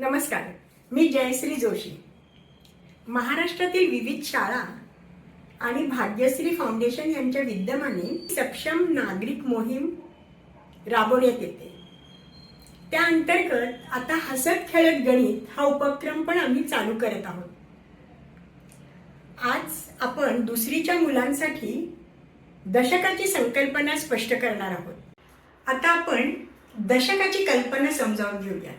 नमस्कार. मी जयश्री जोशी. महाराष्ट्रातील विविध शाळा आणि भाग्यश्री फाउंडेशन यांच्या विद्यमाने सक्षम नागरिक मोहीम राबवण्यात येते. त्या अंतर्गत आता हसत खेळत गणित हा उपक्रम पण आम्ही चालू करत आहोत. आज आपण दुसरीच्या मुलांसाठी दशकाची संकल्पना स्पष्ट करणार आहोत. आता आपण दशकाची कल्पना समजावून घेऊया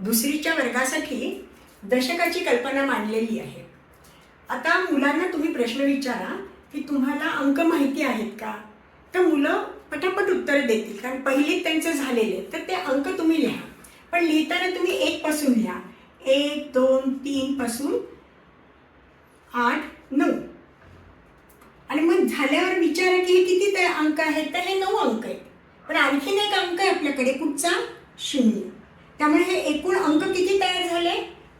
दुसरीच्या वर्गासाठी दशकाची कल्पना मांडलेली आहे. आता मुलांना तुम्ही प्रश्न विचारा की तुम्हाला अंक माहिती आहेत का? तर मुलं पटापट उत्तर देतील कारण पहिलीत त्यांचं झालेले तर ते अंक तुम्ही लिहा. पण लिहिताना तुम्ही एक पासून लिहा. एक दोन तीन पासून आठ नऊ. आणि मग झाल्यावर विचारा की हे किती ते अंक आहेत? तर हे नऊ अंक आहेत. पण आणखीन एक अंक आहे आपल्याकडे कुठचा शून्य. त्यामुळे हे एकूण अंक किती तयार झाले?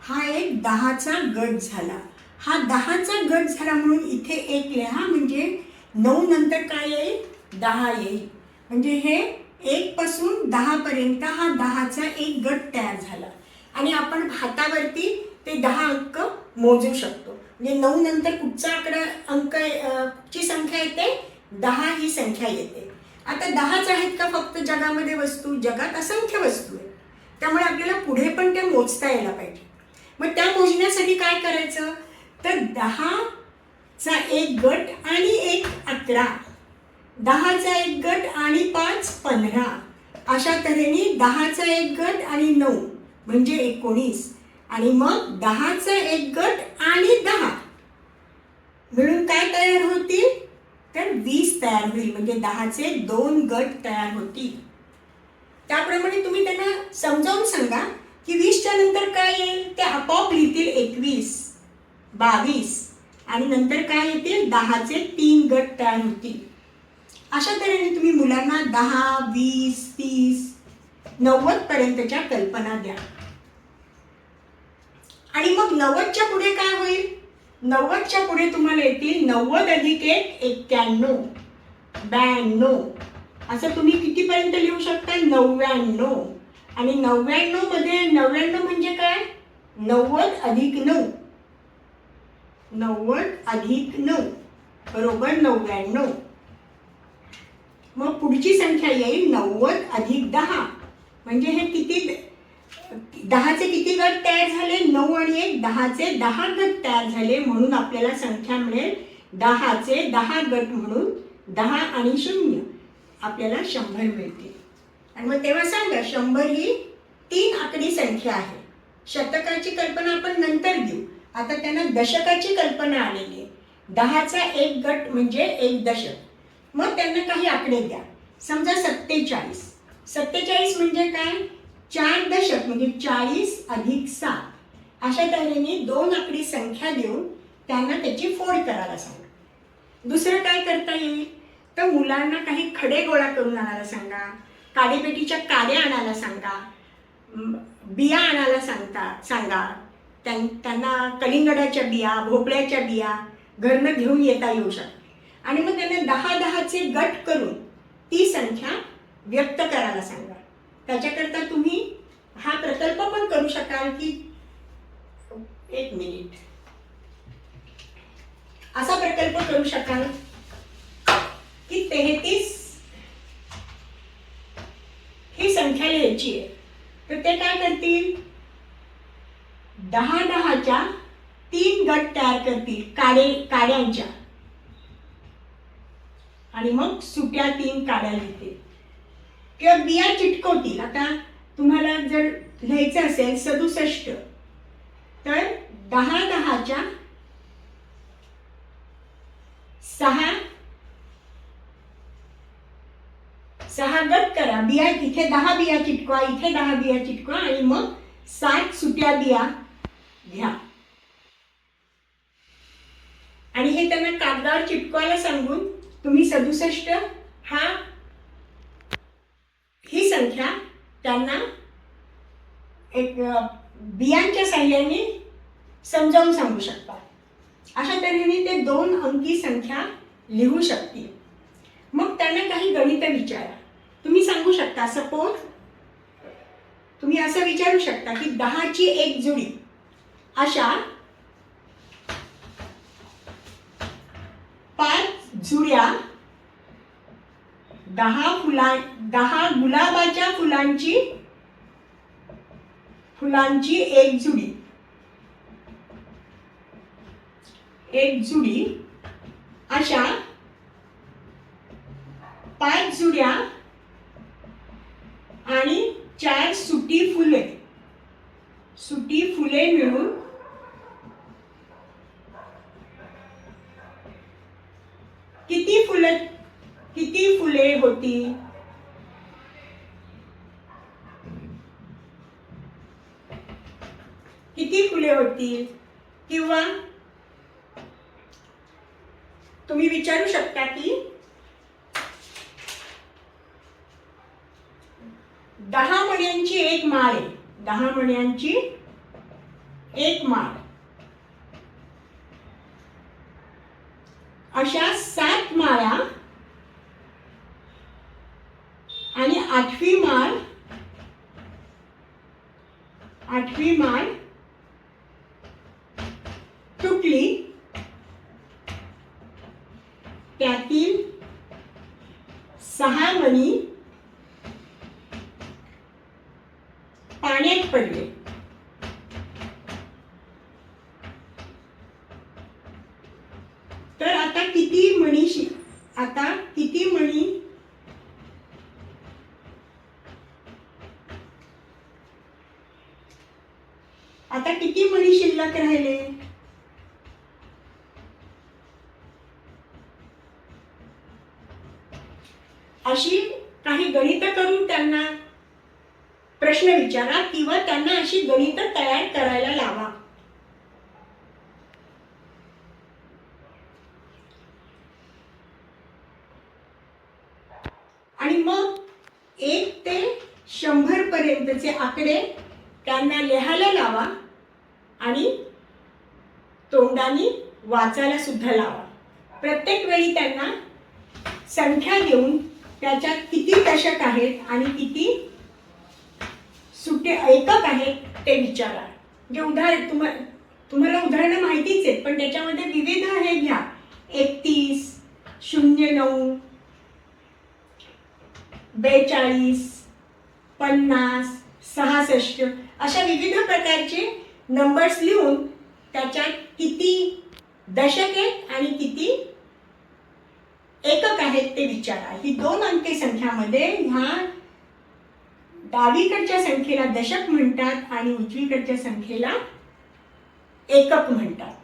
हा एक दहाचा गट झाला. हा दहाचा गट झाला म्हणून इथे एक लिहा म्हणजे नऊ नंतर काय येईल? दहा येईल. म्हणजे हे एक पासून हा दहाचा एक गट तयार झाला. आणि आपण हातावरती ते दहा अंक मोजू शकतो. म्हणजे नऊ नंतर कुठचा आकडा अंक ची संख्या येते? दहा ही संख्या येते. आता दहाच आहेत का फक्त जगामध्ये वस्तू? जगात असंख्य वस्तू आहेत. त्यामुळे आपल्याला पुढे पण ते मोजता यायला पाहिजे. मग त्या मोजण्यासाठी काय करायचं? तर दहाचा एक गट आणि एक अकरा. दहाचा एक गट आणि पाच पंधरा. अशा तऱ्हेने दहाचा एक गट आणि नऊ म्हणजे एकोणीस. आणि मग दहाचा एक गट आणि दहा. मिळून काय तयार होतील? तर वीस तयार होईल म्हणजे दहाचे दोन गट तयार होतील. त्याप्रमाणे तुम्ही त्यांना समजावून सांगा की वीसच्या नंतर काय येईल? ते आपोआप लिहितील एकवीस बावीस आणि नंतर काय येतील? दहाचे तीन गट तयार होतील. अशा तऱ्हेने तुम्ही मुलांना दहा वीस तीस नव्वद पर्यंतच्या कल्पना द्या. आणि मग नव्वदच्या पुढे काय होईल? नव्वदच्या पुढे तुम्हाला येतील नव्वद अधिक एक एक्क्याण्णव. ब्याण्णव. असं तुम्ही कितीपर्यंत लिहू शकता? नव्याण्णव आणि नव्याण्णवमध्ये नव्याण्णव म्हणजे काय? नव्वद अधिक नऊ. नव्वद अधिक नऊ. बरोबर नव्याण्णव मग पुढची संख्या येईल नव्वद अधिक दहा. म्हणजे हे किती दहाचे किती गट तयार झाले? नऊ आणि एक दहाचे दहा गट तयार झाले म्हणून आपल्याला संख्या मिळेल दहाचे दहा गट म्हणून दहा आणि शून्य. आपल्याला शंभर मिळतील. आणि मग तेव्हा सांगा शंभर ही तीन आकडी संख्या आहे. शतकाची कल्पना आपण नंतर घेऊ. आता त्यांना दशकाची कल्पना आलेली आहे. दहाचा एक गट म्हणजे एक दशक. मग त्यांना काही आकडे द्या. समजा सत्तेचाळीस. सत्तेचाळीस म्हणजे काय? चार दशक म्हणजे चाळीस अधिक सात. अशा तऱ्हेने दोन आकडी संख्या देऊन त्यांना त्याची फोड करायला सांगा. दुसरं काय करता येईल? तर मुलांना काही खडे गोळा करून आणायला सांगा काडेपेटीच्या काड्या आणायला सांगा बिया आणायला सांगता सांगा. त्यां त्यांना कलिंगडाच्या बिया भोपळ्याच्या बिया घरनं घेऊन येता येऊ शकते आणि मग त्यांना दहा दहाचे गट करून ती संख्या व्यक्त करायला सांगा. त्याच्याकरता तुम्ही हा प्रकल्प पण करू शकाल की एक मिनिट. असा प्रकल्प करू शकाल तेहतीस. ही संख्या लिहायची आहे. तर ते काय करतील? दहा दहाच्या तीन गट तयार करतील काडे काड्यांच्या. आणि मग सुट्या तीन काड्या लिहितील किंवा बिया चिटकवतील. आता तुम्हाला जर लिहायचं असेल सदुसष्ट तर दहा दहाच्या सहा सहा गट करा बिया इथे दहा बिया चिटकवा इथे दहा बिया चिटकवा आणि मग सात सुट्या बिया घ्या. आणि हे त्यांना कागदावर चिटकवायला सांगून तुम्ही सदुसष्ट हा ही संख्या त्यांना एक बियांच्या साह्याने समजावून सांगू शकता. अशा तऱ्हेने ते दोन अंकी संख्या लिहू शकतील. मग त्यांना काही गणित विचारा. तुम्ही सांगू शकता सपोज तुम्ही असं विचारू शकता की दहाची एक जुडी. अशा पाच जुड्या दहा फुला दहा गुलाबाच्या फुलांची फुलांची एक जुडी. एक जुडी. अशा पाच जुड्या सुटी फुले सुटी फुले मिळून किती फुले किती फुले होती? किती फुले होतील किंवा तुम्ही विचारू शकता की दहा मण्यांची एक माळ आहे. दहा मण्यांची एक माळ. अशा सात माळा आणि आठवी माळ आठवी माळ तुटली त्यातील सहा मणी पाण्यात पडले तर आता किती मणी आता किती मणी? आता किती मणी शिल्लक राहिले? अशी काही गणित करून त्यांना प्रश्न विचारा किंवा त्यांना अशी गणित तयार करायला लावा आणि मग एक ते पर्यंतचे आकडे त्यांना लिहायला लावा आणि तोंडाने वाचायला सुद्धा लावा. प्रत्येक वेळी त्यांना संख्या देऊन त्याच्यात किती दशक आहेत आणि किती सुटे ऐकत आहेत ते विचारा. म्हणजे उदाहरण तुम्हाला तुम्हाला उदाहरणं माहितीच आहेत पण त्याच्यामध्ये विविध हे घ्या एकतीस शून्य नऊ बेचाळीस पन्नास सहासष्ट अशा विविध प्रकारचे नंबर्स लिहून त्याच्यात किती दशक आहेत आणि किती एकक आहेत ते विचारा. ही दोन अंकी संख्यामध्ये ह्या डावीकडच्या संख्येला दशक म्हणतात आणि उजवीकडच्या संख्येला एकक म्हणतात.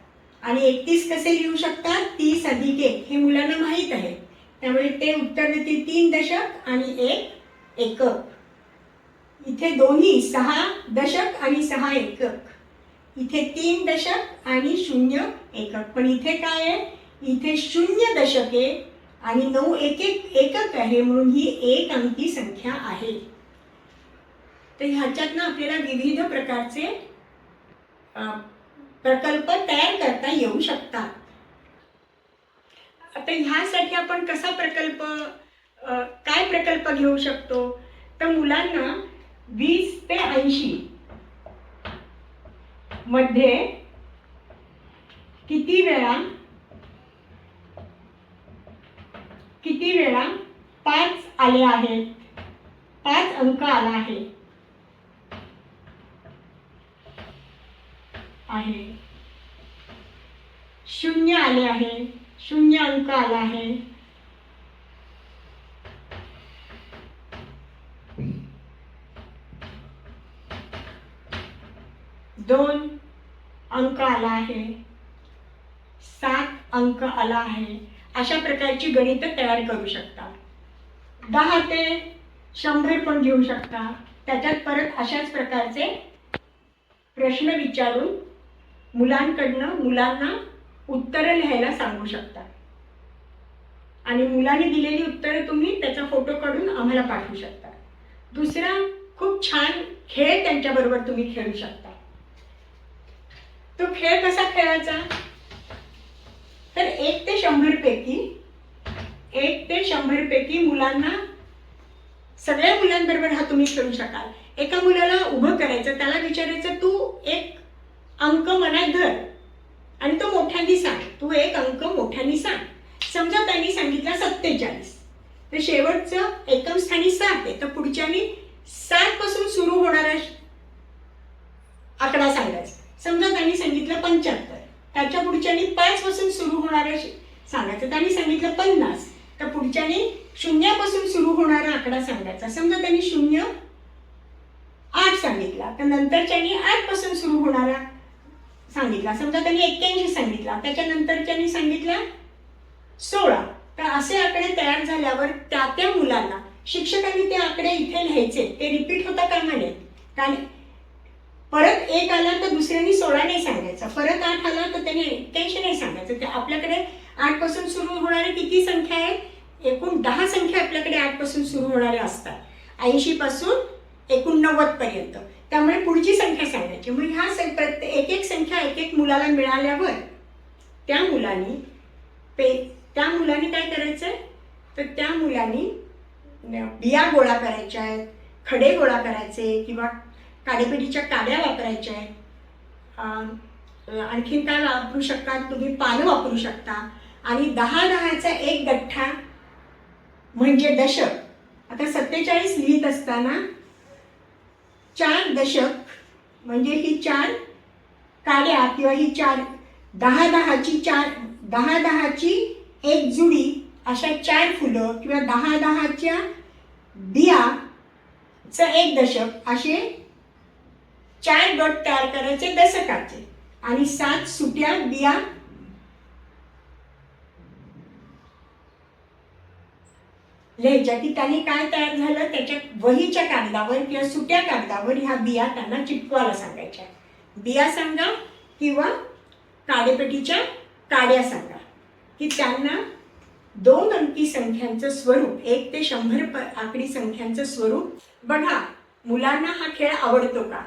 आणि एकतीस कसे लिहू शकतात? तीस अधिक एक हे मुलांना माहीत आहे. त्यामुळे ते उत्तर देतील तीन दशक आणि एक एकक. इथे दोन्ही सहा दशक आणि सहा एकक. इथे तीन दशक आणि शून्य एकक. पण इथे काय आहे? इथे शून्य दशक आहे आणि नऊ एक एक एकक आहे म्हणून ही एक अंकी संख्या आहे. तर ह्याच्यातनं आपल्याला विविध प्रकारचे प्रकल्प तयार करता येऊ शकतात. आता ह्यासाठी आपण कसा प्रकल्प काय प्रकल्प घेऊ शकतो? तर मुलांना वीस ते ऐंशी मध्ये किती वेळा किती वेळा पाच आले आहेत? पाच अंक आला आहे. आहे. शून्य आले आहे. शून्य अंक आला आहे. दोन अंक आला आहे. सात अंक आला आहे. अशा प्रकारची गणित तयार करू शकता. दहा ते शंभर पण घेऊ शकता. त्याच्यात परत अशाच प्रकारचे प्रश्न विचारून मुलांकडनं मुलांना उत्तरं लिहायला सांगू शकता. आणि मुलांनी दिलेली उत्तरं तुम्ही त्याचा फोटो काढून आम्हाला पाठवू शकता. दुसरा खूप छान खेळ त्यांच्याबरोबर तुम्ही खेळू शकता. तो खेळ कसा खेळायचा? तर एक ते शंभर पैकी एक ते शंभर पैकी मुलांना सगळ्या मुलांबरोबर हा तुम्ही खेळू शकाल. एका मुलाला उभं करायचं त्याला विचारायचं तू एक अंक मनात धर आणि तो मोठ्यांनी सांग. तू एक अंक मोठ्याने सांग. समजा त्यांनी सांगितला सत्तेचाळीस. तर शेवटचं एकम स्थानी सात आहे. तर पुढच्यानी सात पासून सुरू होणारा आकडा सांगायचा समजा त्यांनी सांगितलं पंच्याहत्तर त्याच्या पुढच्यानी पाचपासून सुरू होणारा सांगायचं त्यांनी सांगितलं पन्नास. तर पुढच्यानी शून्यापासून सुरू होणारा आकडा सांगायचा. समजा त्यांनी शून्य आठ सांगितला तर नंतरच्यानी आठपासून सुरू होणारा सांगितला. समजा त्यांनी एक्क्याऐंशी सांगितला त्याच्यानंतरच्यानी सांगितला सोळा. तर असे आकडे तयार झाल्यावर त्या त्या मुलांना शिक्षकांनी ते आकडे इथे लिहायचे. ते रिपीट होता कामा नये. कारण परत एक आला तर दुसऱ्यांनी सोळा नाही सांगायचा परत आठ आला तर त्याने नाही सांगायचं. ते आपल्याकडे आठपासून सुरू होणारे किती संख्या आहेत? एकूण दहा संख्या आपल्याकडे आठपासून सुरू होणाऱ्या असतात. ऐंशीपासून एकूण नव्वदपर्यंत त्यामुळे पुढची संख्या सांगायची. मग ह्या सं- प्रत्येक एक एक संख्या एक एक मुलाला मिळाल्यावर त्या मुलांनी पे त्या मुलांनी काय करायचंय? तर त्या मुलांनी बिया गोळा करायच्या आहेत खडे गोळा करायचे किंवा काडेपेटीच्या काड्या वापरायच्या आहेत. आणखीन काय वापरू शकता? तुम्ही पानं वापरू शकता. आणि दहा दहाचा एक गठ्ठा म्हणजे दशक. आता सत्तेचाळीस लिहित असताना चार दशक म्हणजे ही चार काड्या किंवा ही चार दहा दहाची चार दहा दहाची एक जुडी अशा चार फुलं किंवा दहा दहाच्या बियाचं एक दशक असे चार गट तयार करायचे दशकाचे. आणि सात सुट्या बिया लिहायच्या की त्यांनी काय तयार झालं? त्याच्या वहीच्या कागदावर किंवा सुट्या कागदावर ह्या बिया त्यांना चिटकवायला सांगायच्या. बिया सांगा किंवा काडेपेटीच्या काड्या सांगा की त्यांना दोन अंकी संख्यांचं स्वरूप एक ते शंभर आकडी संख्यांचं स्वरूप. बघा मुलांना हा खेळ आवडतो का?